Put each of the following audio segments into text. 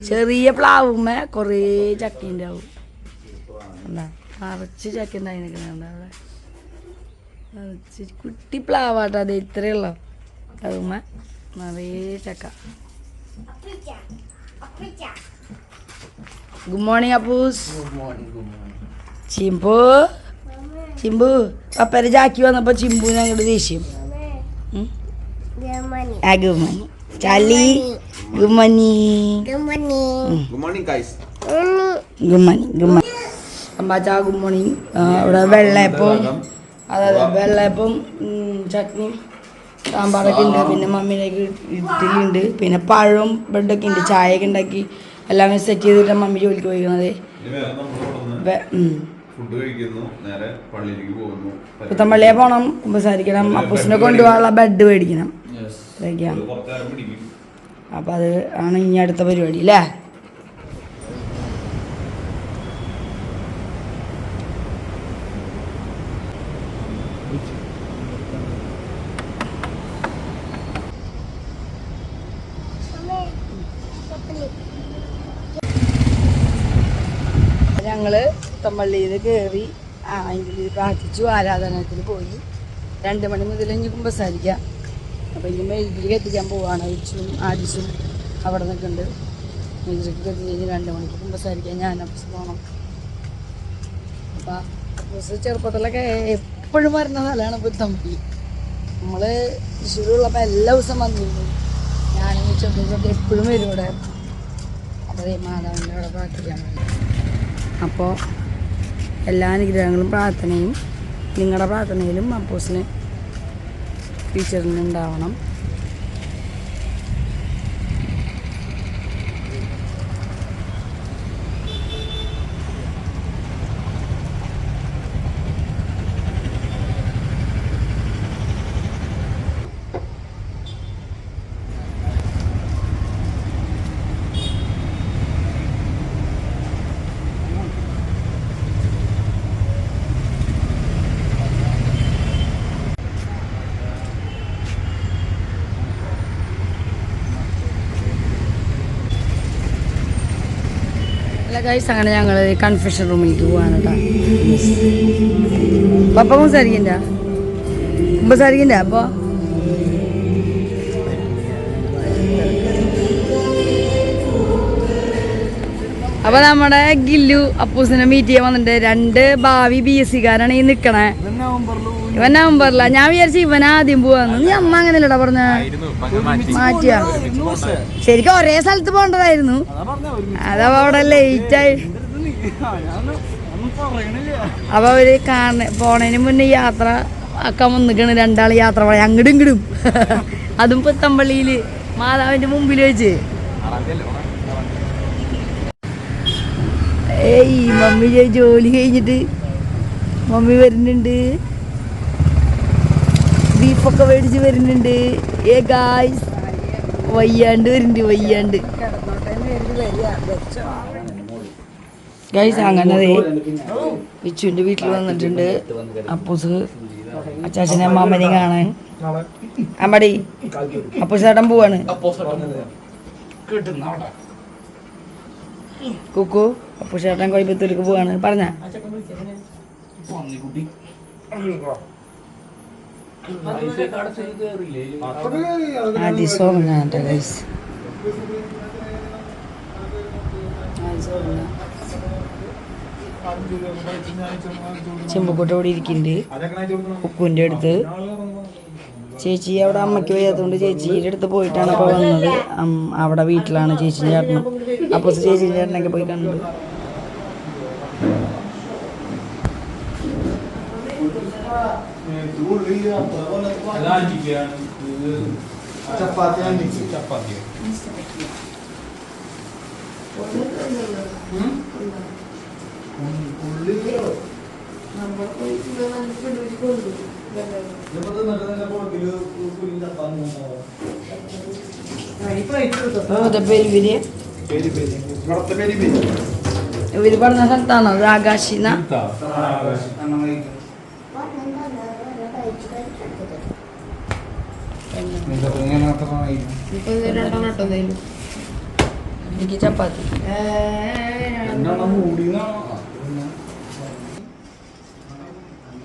ചെറിയ പ്ലാവുമ്മ കുറേ ചക്ക ഉണ്ടാവും. എന്താ? നിറച്ച് ചക്ക ഉണ്ടായിരുന്നു അവിടെ? നിറച്ച് കുട്ടി പ്ലാവാട്ടോ അത് ഇത്രയുള്ള പ്ലാവുമ്മ നിറയെ ചക്ക. Good morning Appoos. Chimbu. Chimbu പപ്പര ചാക്കി വന്നപ്പോ ചിമ്പു ഞങ്ങളുടെ ദേഷ്യം? ആ good morning Chali good morning Good morning, Good morning, guys. Good morning. Good morning. അമ്പാച്ച ഗുഡ് മോർണിംഗ് ഇവിടെ വെള്ളയപ്പം അതെ അതെ വെള്ളയപ്പം ചട്നി സാമ്പാറൊക്കെ ഉണ്ട്. പിന്നെ മമ്മിയിലേക്ക് ഇഡ്ഡലി ഉണ്ട്. പിന്നെ പഴവും ബ്രെഡൊക്കെ ഉണ്ട്. ചായയൊക്കെ ഉണ്ടാക്കി എല്ലാം സെറ്റ് ചെയ്തിട്ട് മമ്മി ജോലിക്ക് ഇവിടുന്ന് ഫുഡ് കഴിക്കുന്നു. നേരെ പള്ളിയിലേക്ക് പോകുന്നു. പുത്തമ്പള്ളിയെ പോകണം കുമ്പസാരിക്കണം. അപ്പൂസിനെ കൊണ്ടുപോകാനുള്ള ബെഡ് മേടിക്കണം. ഇതൊക്കെയാണ് അപ്പോൾ അത് ആണ് ഇനി അടുത്ത പരിപാടി അല്ലേ ഞങ്ങൾ പുത്തമ്പള്ളിയിൽ കേറി ആ അതിൽ പ്രാർത്ഥിച്ചു ആരാധനത്തിന് പോയി. രണ്ട് മണി മുതൽ ഇനി കുമ്പസാരിക്കാം. അപ്പോൾ ഇനി ഇതിലേക്ക് എത്തിക്കാൻ പോവുകയാണ് ഇച്ചും ആദിസും അവിടെ നിൽക്കുന്നുണ്ട്. ഇതിലേക്ക് എത്തി കഴിഞ്ഞ് രണ്ട് മണിക്ക് കുമ്പസാരിക്കാൻ ഞാൻ അപ്പസ് പോകണം അപ്പം അപ്പസ് ചെറുപ്പത്തിലൊക്കെ എപ്പോഴും വരുന്ന സ്ഥലമാണ് തമ്പി നമ്മൾ തൃശ്ശൂരുള്ളപ്പോൾ എല്ലാ ദിവസം വന്നിരുന്നു. ഞാനും ചെറുപ്പത്തിലൊക്കെ എപ്പോഴും വരും ഇവിടെ. അപ്പോൾ മാതാവിന്റെ അവിടെ പ്രാർത്ഥിക്കാൻ വേണ്ടി. അപ്പോൾ എല്ലാ അനുഗ്രഹങ്ങളും പ്രാർത്ഥനയും നിങ്ങളുടെ പ്രാർത്ഥനയിലും അപ്പോസിന് ടീച്ചറിന് ഉണ്ടാവണം അല്ല ഗൈസ് അങ്ങനെ ഞങ്ങൾ കൺഫെഷൻ റൂമിലേക്ക് പോവാണ് കേട്ടോ പപ്പ സംസാരിക്കണ്ട? സംസാരിക്കണ്ട അപ്പോൾ അപ്പൊ നമ്മുടെ ഗില്ലു അപ്പൂസിനെ മീറ്റ് ചെയ്യാൻ വന്നിട്ടുണ്ട് രണ്ട് ഭാവി ബി എസ് സിക്കാരാണ് ഈ നിക്കണേ. ഇവൻ നവംബറില. ഞാൻ വിചാരിച്ചു ഇവൻ ആദ്യം പോവാന്ന്. നീ അമ്മ അങ്ങനെയല്ലടാ പറഞ്ഞ? മാറ്റിയ. ശരിക്കും ഒരേ സ്ഥലത്ത് പോണ്ടതായിരുന്നു അതപ്പോ അവിടെ ലേറ്റ് ആയി. അപ്പൊ അവർ കാണ പോണതിന് മുന്നേ യാത്ര ആക്കാൻ വന്നിക്കണ് രണ്ടാൾ യാത്ര പറയാം അങ്ങടും ഇങ്ങടും. അതും പുത്തമ്പള്ളിയിൽ. മാതാവിന്റെ മുമ്പിൽ വെച്ച്. ഏയ് മമ്മി ജോലി കഴിഞ്ഞിട്ട് മമ്മി വരുന്നുണ്ട്. ബീഫൊക്കെ മേടിച്ച് വരുന്നുണ്ട്. ഏ ഗായ്സ് വയ്യാണ്ട് വരുന്നുണ്ട് വയ്യാണ്ട്. ഗൈസ് അങ്ങനെ വിച്ചുവിന്റെ വിച്ചുവിന്റെ വീട്ടിൽ വന്നിട്ടുണ്ട്. അപ്പൂസ് അച്ചാച്ചനെ അമ്മാമ്മനെ കാണാൻ. അമ്മടി അപ്പൂസ് ചേട്ടൻ പോവാണ്. കുക്കു അപ്പൂസ് ചേട്ടൻ കോയമ്പത്തൂർക്ക് പോവാണ്. പറഞ്ഞ. കാണട്ടെ ഗൈസ് ചെമ്പുക്കോട്ട ഇവിടെ ഇരിക്കുന്നുണ്ട് കുക്കുവിന്റെ അടുത്ത്. ചേച്ചി അവിടെ അമ്മയ്ക്ക് വയ്യാത്തതുകൊണ്ട് ചേച്ചിയുടെ അടുത്ത് പോയിട്ടാണ് ഇപ്പോൾ വന്നത്. അവിടെ വീട്ടിലാണ് ചേച്ചിന്റെ ചേട്ടനും അപ്പോൾ ചേച്ചിന്റെ ചേട്ടനൊക്കെ പോയി കണ്ടു. ചപ്പാത്തി ഇവർ പറഞ്ഞ സ്ഥലത്താണോ അത് ആകാശിന്ന ഇപ്പൊ രണ്ടെണ്ണം ഇട്ടോ എന്തേലും എനിക്ക് ചപ്പാത്തി.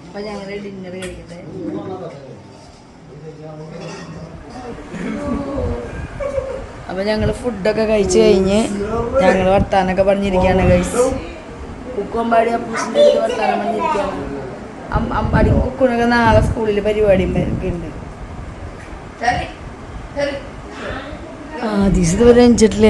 അപ്പൊ ഞങ്ങൾ ഡിന്നർ കഴിക്കട്ടെ. അപ്പൊ ഞങ്ങൾ ഫുഡൊക്കെ കഴിച്ചു കഴിഞ്ഞ് ഞങ്ങൾ വർത്താനൊക്കെ പറഞ്ഞിരിക്കുകയാണ് കഴിച്ച് കുക്കുമ്പാടി അപ്പൂസിന്റെ അടുത്ത് വർത്താനം പറഞ്ഞിരിക്കുകയാണ് അമ്പാടി കുക്കുണൊക്കെ നാളെ സ്കൂളിൽ പരിപാടി ഒക്കെ ഉണ്ട് ആ ദിവസം ഇതുവരെ അഞ്ചിട്ടില്ല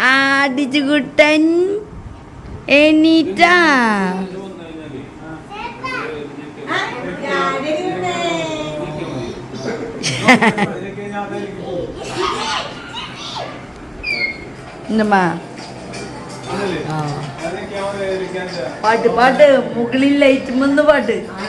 ആദിച്ചു കുട്ടൻ എണീറ്റാ. എന്നമ്മാ പാട്ട് പാട്ട്. മുകളിൽ ലൈറ്റ് മുന്ന് പാട്ട്. ആ.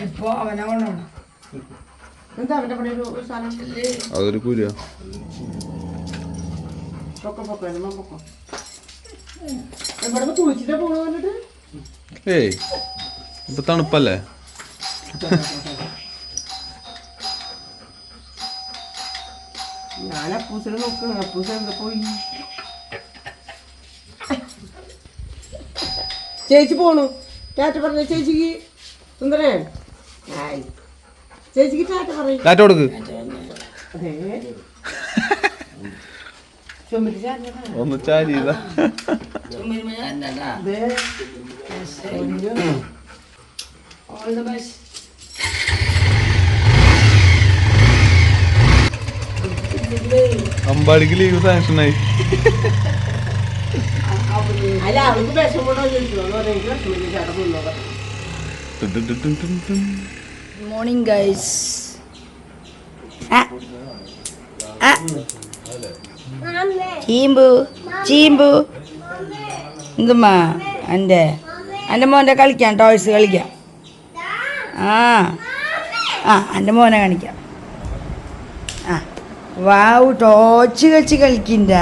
ഇപ്പൊ അവനെ കൊണ്ടോണം എന്താ അവന്റെ പണി ഒരു സാധനം അതൊരു കുരിയ പൊക്കം പൊക്കം എല്ലാം പൊക്കം ഇവിടെ കുളിച്ചിട്ട് പോണു ഏയ് ഇപ്പൊ തണുപ്പല്ലേ? ഞാൻ അപ്പൂസിനെ നോക്കണം അപ്പൂസ് എന്താ പോയി ചേച്ചി പോണു. ടാറ്റ പറഞ്ഞ ചേച്ചിക്ക് സുന്ദരേ ചേച്ചിക്ക് ടാറ്റ പറയും. ടാറ്റ കൊടുക്ക്. ഒന്ന് ചാരി ഓൾ ദ the അമ്പാടിക്ക് ലീവ് സാങ്ഷനായി അല്ല അവൾക്ക് ചോദിച്ചു. നിന്നോട്ടെ മോർണിംഗ് ഗൈസ് ചീമ്പു ചീമ്പു. എന്തുമ്മാ എന്റെ എന്റെ മോന്റെ കളിക്കാം ടോയ്സ് കളിക്കാം. ആ ആ എന്റെ മോനെ കാണിക്കാം. വാവ് ടോച്ച് കളിച്ച് കളിക്കണ്ട.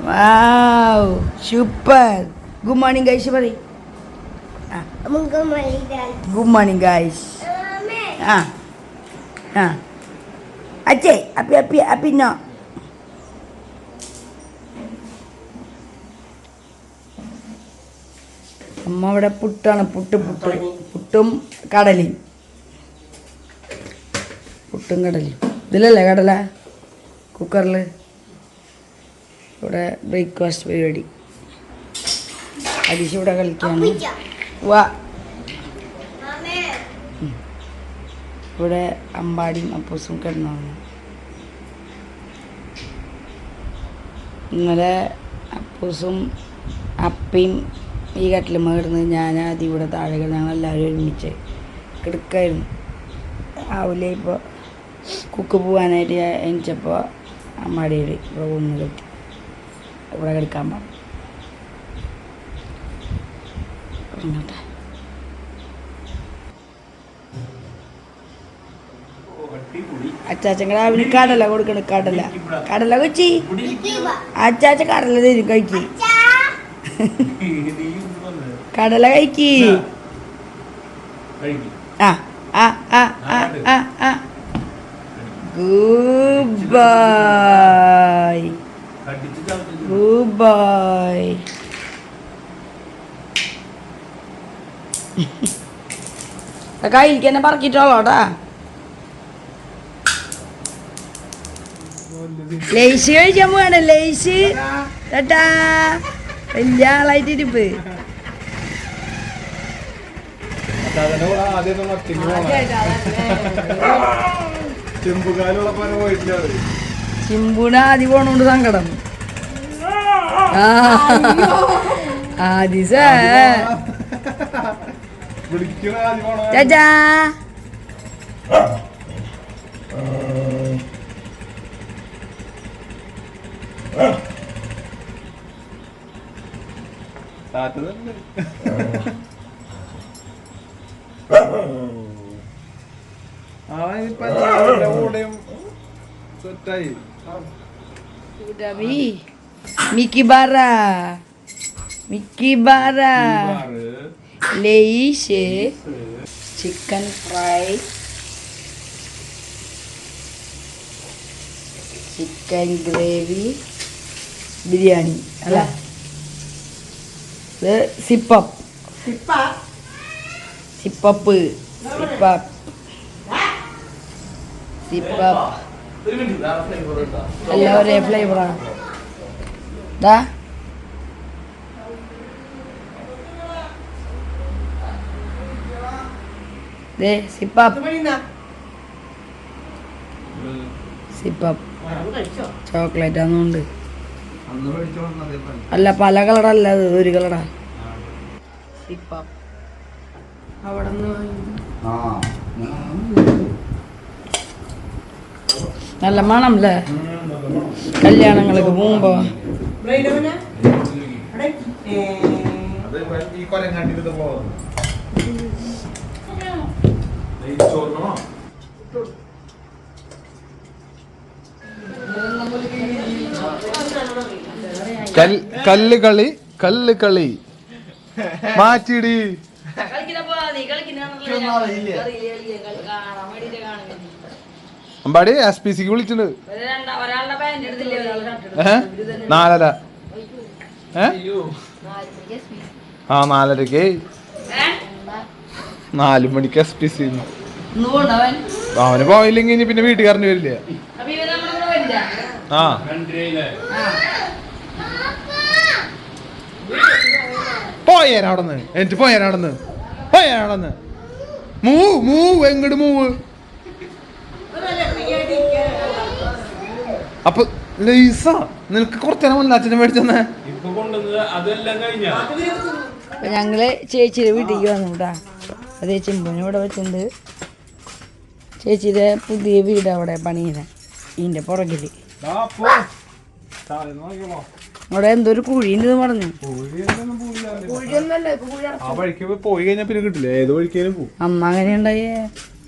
Wow super good morning guys പറ ഗുഡ് മോർണിംഗ് ഗൈസ് ആ. ആ. അച്ഛേ അപ്പി അപ്പി അപ്പിന്നോ അമ്മ അവിടെ പുട്ടാണ് പുട്ട് പുട്ട്. പുട്ടും കടലയും. പുട്ടും കടലയും. ഇതിലല്ലേ കടല? കുക്കറിൽ ഇവിടെ ബ്രേക്ക്ഫാസ്റ്റ് പരിപാടി. അരിശ ഇവിടെ കളിക്കാണ്. വാ. ഇവിടെ അമ്പാടിയും അപ്പൂസും കിടന്നു ഇന്നലെ അപ്പൂസും അപ്പയും ഈ കട്ടിലും കിടന്ന് ഞാൻ ഇവിടെ താഴെ കിടന്ന് ഞങ്ങളെല്ലാവരും ഒരുമിച്ച് കിടക്കായിരുന്നു. രാവിലെ ഇപ്പോൾ കുക്ക് പോകാനായിട്ട് ഞാൻ എണിച്ചപ്പോൾ അമ്മാടിയിൽ ഇവിടെ ഒന്ന് കെട്ടി. ഇവിടെ കിടക്കാൻ പറഞ്ഞു. ഇങ്ങോട്ടെ. അച്ചാച്ചൻ രാവിലെ കടല കൊടുക്കണം കടല. കടല കൊച്ചി. അച്ചാച്ച കടല തരും കഴിക്ക്. കടല കഴിക്ക്. ആ ആ ആ ആ ആ ആ. ഗുഡ് ബൈ ഗുഡ് ബൈ കയ്യിലേക്ക് തന്നെ പറക്കിട്ടോളോട്ടാ ലേസ് കഴിക്കാൻ പോവാണ് ലേസ് ടാറ്റാ. വലിയ ആളായിട്ട് ഇരിപ്പ് ആദ്യം മത്തിക്ക് ചെമ്പുകാലുള്ളപ്പോ പോയിട്ടില്ല അവർ. ചിമ്പുന ആദ്യം പോണോണ്ട് സങ്കടം. ആ. ആദ്യ സേ. വിളിക്കണ ആദ്യം Kutai. Udami. Miki bara. Miki bara. Leise. Chicken fry. Chicken gravy. Biryani. Alah. Le Sipop Sipop Sipop Sipop Sipop എല്ലാം ഒരേ ഫ്ലേവറാണ് ദാ. ദേ സിപ്പപ്പ് മണിന്നാ സിപ്പപ്പ് കഴിച്ചോ? ചോക്ലേറ്റ് ആണെന്നുണ്ട് അല്ല പല കളറല്ല അത് ഒരു കളറാ സിപ്പപ്പ് അവിടെ ആ നല്ല മണം അല്ലേ കല്യാണങ്ങൾക്ക് പോകുമ്പോ. കൊല്ലം കളി കല്ല് കളി. മാറ്റിടി. അമ്പാടി എസ് പി സിക്ക് വിളിച്ചിട്ടുണ്ട്. നാലര. ആ നാലരക്ക്. നാലു മണിക്ക് എസ് പി സി അവന് പോയില്ലെങ്കിൽ ഇനി പിന്നെ വീട്ടുകാരന് വരില്ല. ആ. പോയേരാ അവിടുന്ന്. എന്നിട്ട് പോയേരാ അവിടുന്ന്. പോയേരാ അവിടുന്ന്. മൂവ് മൂവ് എങ്ങോട്ട് മൂവ് അപ്പൊ ലൈസ നിനക്ക് കുറച്ചു നേരം മുന്നേ അച്ഛനെ മേടിച്ചെന്നേ അപ്പൊ ഞങ്ങൾ ചേച്ചിയുടെ വീട്ടിലേക്ക് വന്നു കേട്ടാ അതേ ചിമ്പുനെ ഇവിടെ വെച്ചിട്ടുണ്ട്. ചേച്ചിയുടെ പുതിയ വീട് അവിടെ പണിയുന്നത് ഇതിന്റെ പുറകിൽ. അവിടെ എന്തോ ഒരു കുഴി ഉണ്ടെന്ന് പറഞ്ഞു. ആ വഴിക്ക് പോയി കഴിഞ്ഞാൽ പിന്നെ കിട്ടില്ല. ഏത് വഴിക്കേലും പോകും അമ്മ അങ്ങനെ ഉണ്ടായേ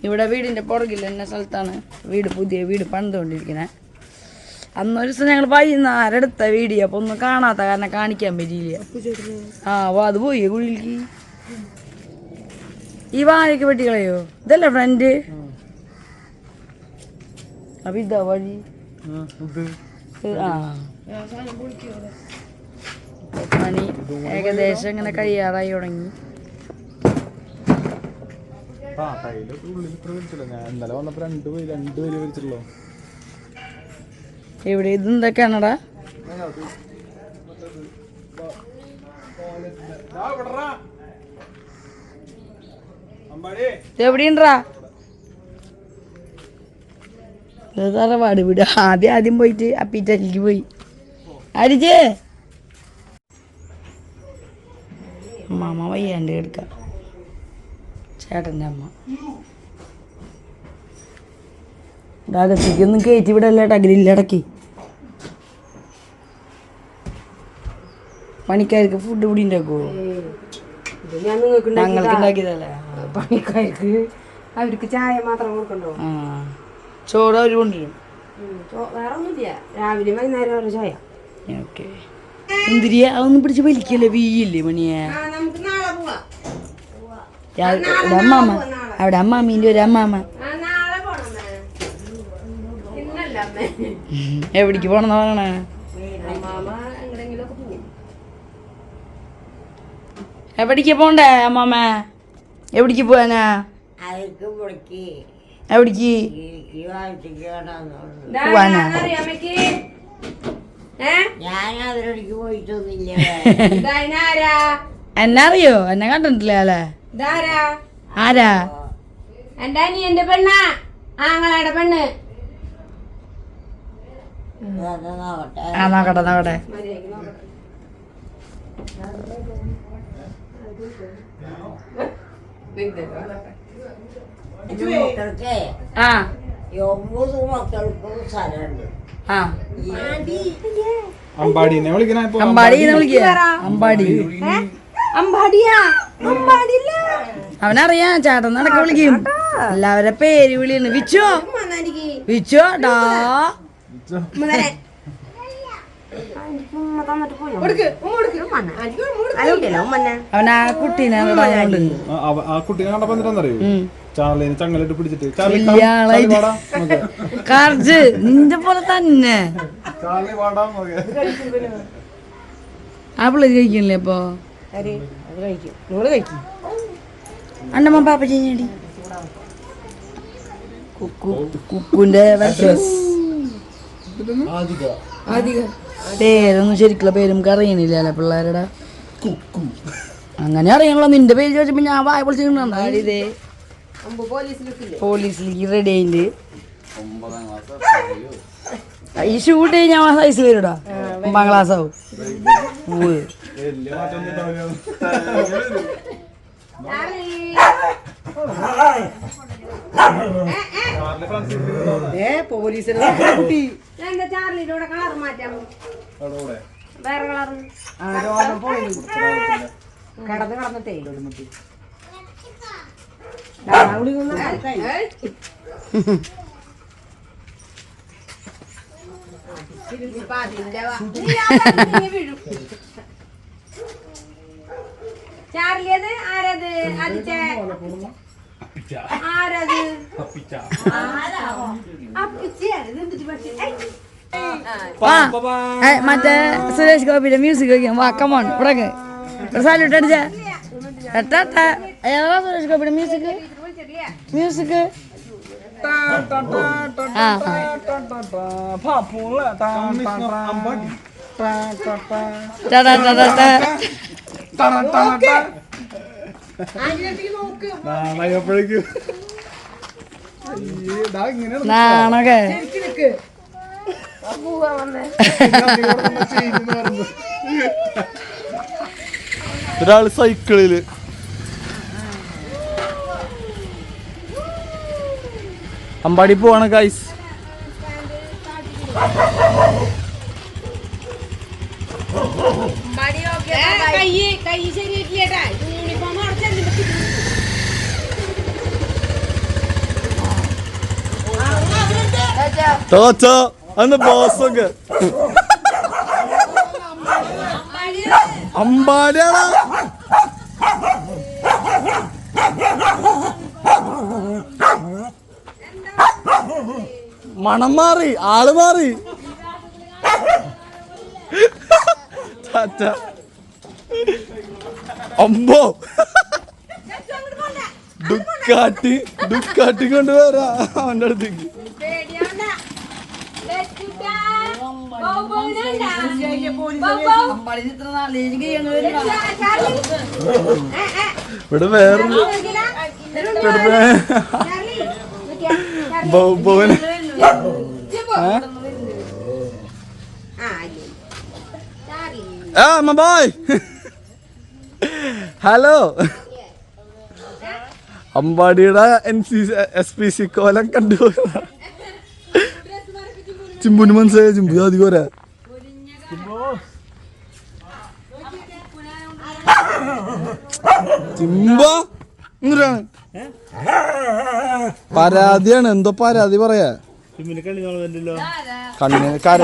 ഇവിടെ വീടിന്റെ പുറകിൽ തന്നെ സ്ഥലത്താണ് വീട് പുതിയ വീട് പണിതുകൊണ്ടിരിക്കുന്നത് അന്നൊരു ദിവസം ഞങ്ങൾ വൈകുന്നേരം എടുത്ത വീഡിയോ അപ്പൊ ഒന്നും കാണാത്ത കാരണം കാണിക്കാൻ പറ്റിയില്ല. ആ അപ്പൊ അത് പോയി കുഴിക്ക് ഈ വാഴയ്ക്ക് വെട്ടി കളയോ ഇതല്ലേ ഫ്രണ്ട് അപ്പൊ ഇതാ വഴി. മണി പണി ഏകദേശം ഇങ്ങനെ കഴിയാറായി തുടങ്ങി. ആ കയ്യിലൊക്കെ ഉള്ളിൽ ഇത്ര വലിച്ചല്ലോ. ഞാൻ ഇന്നലെ വന്നപ്പോ രണ്ട് രണ്ട് പേര് വലിച്ചിട്ടുള്ളൂ. എവിടെ? ഇത് എന്തൊക്കെയാണടാ എവിടെയുണ്ടാ തറവാട് വീട്. ആദ്യം ആദ്യം പോയിട്ട് അപ്പീറ്റലിക്ക് പോയി. അടിച്ചേ മാമ വയ്യാണ്ട് എടുക്കാം ചേട്ടന്റെ അമ്മ. ഇതാകത്തേക്കൊന്നും കയറ്റി വിടല്ലേട്ടാ ഗ്രില്ലടക്കി. പണിക്കാർക്ക് ഫുഡ് കൂടി ഉണ്ടാക്കുമോ ഞങ്ങൾക്ക് ഉണ്ടാക്കിയതല്ലേ? പണിക്കാർക്ക് അവർക്ക് ചായ മാത്രം കൊടുക്കണ്ടോ? ചോറ് അവർ കൊണ്ടുവരും. വേറെ ഒന്നുമില്ല രാവിലെ വൈകുന്നേരം ഒരു ചായ. ഓക്കെ. എന്തിരിയ അതൊന്നും പിടിച്ച് വലിക്കല്ലേ? വീയില്ലേ മണിയെ? നാളെ അവിടെ അമ്മാമീന്റെ ഒരു അമ്മാമ. എവിടേക്ക് പോണെന്നാ പറയണേ അമ്മാമ എങ്ങടെങ്കിലും ഒക്കെ പോകും എവിടേക്ക് പോണ്ടേ അമ്മാമ? എവിടേക്ക് പോവാനാ? എന്നറിയോ എവിടേക്ക്? പോവാനാ? എന്നെ കണ്ടിട്ടില്ലേ അല്ലേ ആരാ? എന്റെ അനിയന്റെ പെണ്ണാ. ആങ്ങളയുടെ പെണ്ണ്. ആ നോക്കട്ടെ നോക്കട്ടെ. മക്കൾക്ക് ആ. ഒമ്പത് മക്കൾക്കും സ്ഥലമുണ്ട് ആ അമ്പാടിനെ വിളിക്കണ അമ്പാടി. അമ്പാടി അമ്പാടിയാ? അമ്പാടില്ല അവനറിയാം ചേട്ടൻ നടക്ക വിളിക്കും. എല്ലാവരുടെ പേര് വിളിയാണ്. വിച്ചോ? വിച്ചോ? ഡാ. അവൻ ആ കുട്ടീനെ ആ, കുട്ടീനെ കണ്ടപ്പോ എന്തിനാന്നറിയോ? ചാർലിനെ ചങ്ങലിട്ട് പിടിച്ചിട്ട്. ചാർലി നിന്റെ പോലെ തന്നെ. ചാർലി വാടാ നമുക്ക്. ആ പിള്ളേര് കഴിക്കണില്ലേ കഴിക്കും. അണ്ടമ്മ പാപ്പ ചെയ്യടി. കുക്കു കുക്കുന്റെ വെർച്ചസ് പേരൊന്നും ശരിക്കുള്ള പേര് നമുക്ക് അറിയണില്ല അല്ലേ പിള്ളേരുടെ അങ്ങനെ അറിയണല്ലോ. നിന്റെ പേര് ചോദിച്ചപ്പോ ഞാൻ വായ പൊളിച്ചു ഇതേ? പോലീസിലേക്ക് റെഡി ആയിണ്ട്. ഈ ഷൂട്ട് ഞാൻ സൈസ് വരൂടാ. ഒമ്പതാം ക്ലാസ് ആവും. ഏ പോലീസിനെ കുട്ടി. എന്താ ചാർലിയിലൂടെ കളർ മാറ്റാം. വേറെ കളർ. രോഗം പോയി. കടന്ന് കടന്നിട്ടേ. ചാർലി അത് ആരത്? അതിച്ചേ ആരത് മറ്റേ സുരേഷ് ഗോപിയുടെ മ്യൂസിക് വയ്ക്കാം വാ കമോൺ സാലിട്ട് സാലൂട്ട് അടിച്ച ഏതാ സുരേഷ് ഗോപിയുടെ മ്യൂസിക് മ്യൂസിക് ആ ഇങ്ങനെയാണ് നാണൊക്കെ ഒരാൾ സൈക്കിളിൽ. അമ്പാടി പോവാണ് ഗൈസ് കൈ കൈ ശരിയാക്കിയേട്ടാ യൂണിഫോം അവിടെ തോച്ച അന്ന് ബോസൊക്കെ അമ്പാടിയാടാ മണം മാറി ആൾ മാറി. ചാച്ച അമ്പോ. ഡുക്കാട്ടി ഡുക്കാട്ടി കൊണ്ടുവരാ. അവന്റെ അടുത്തേക്ക്. ഇവിടെ വേറെ ബൗബോന് ആ. Bye hello. അമ്പാടിയുടെ N C S P C കോലം കണ്ടു ചിമ്പുന് മനസ്സിലായ? ചിമ്പു അധികം എന്തിനാണ് പരാതിയാണ്. എന്തോ പരാതി പറയാ. കണ്ണിന് കര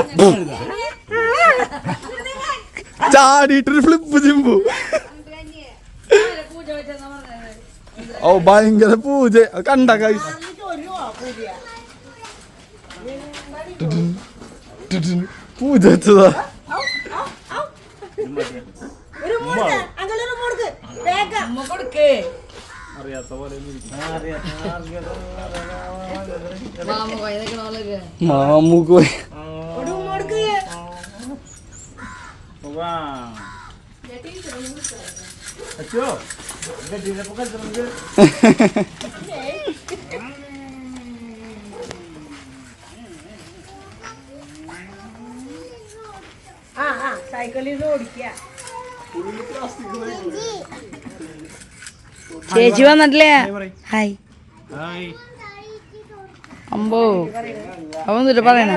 ചാടിയിട്ടൊരു ഫ്ലിപ്പ് ചിമ്പു ഓ ഭയങ്കര പൂജ. കണ്ട കൈസ് പൂജ വെച്ചതാ. പോയി. നിൽക്കണോളൊക്കെ മാമൂക്ക് മോൾക്ക് ആ ആ സൈക്കിളിൽ നിന്ന് ഓടിക്കുക. ചേച്ചി വന്നിട്ടില്ലേ ഹായ് അമ്പോ അവൻ എന്നിട്ട് പറയണ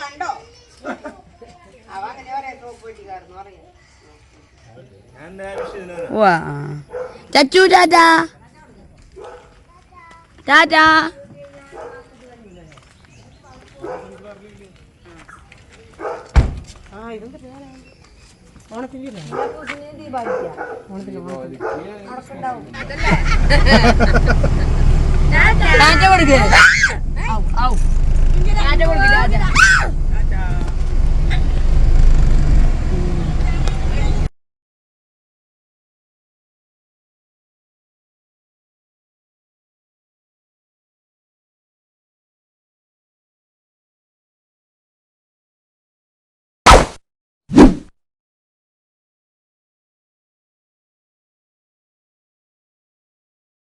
കണ്ടോ അവ അങ്ങനെ പറയാ സോപ്പ് പെട്ടിക്കാരെന്ന് പറയാ വാ ചച്ചു ടാറ്റാ ടാറ്റാ ടാറ്റ കൊടുക്ക് ടാറ്റ കൊടുക്ക് ടാറ്റ